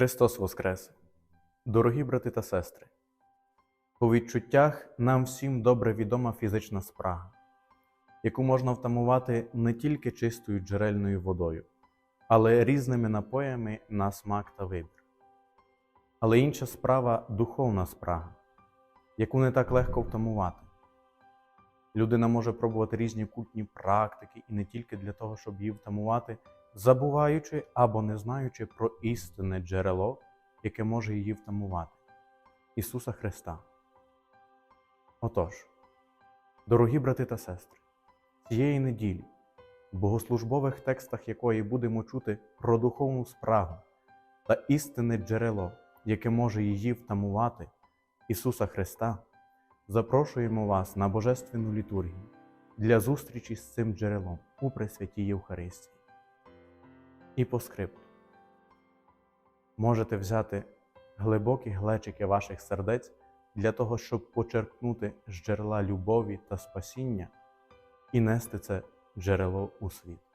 Христос Воскрес! Дорогі брати та сестри! По відчуттях нам всім добре відома фізична спрага, яку можна втамувати не тільки чистою джерельною водою, але різними напоями на смак та вибір. Але інша справа духовна спрага, яку не так легко втамувати. Людина може пробувати різні культні практики і не тільки для того, щоб її втамувати, забуваючи або не знаючи про істинне джерело, яке може її втамувати Ісуса Христа. Отож, дорогі брати та сестри, цієї неділі, в богослужбових текстах якої будемо чути про духовну спрагу та істинне джерело, яке може її втамувати Ісуса Христа, запрошуємо вас на Божественну літургію для зустрічі з цим джерелом у Пресвятій Євхаристії. І по скрипту. Можете взяти глибокі глечики ваших сердець для того, щоб почерпнути з джерела любові та спасіння і нести це джерело у світ.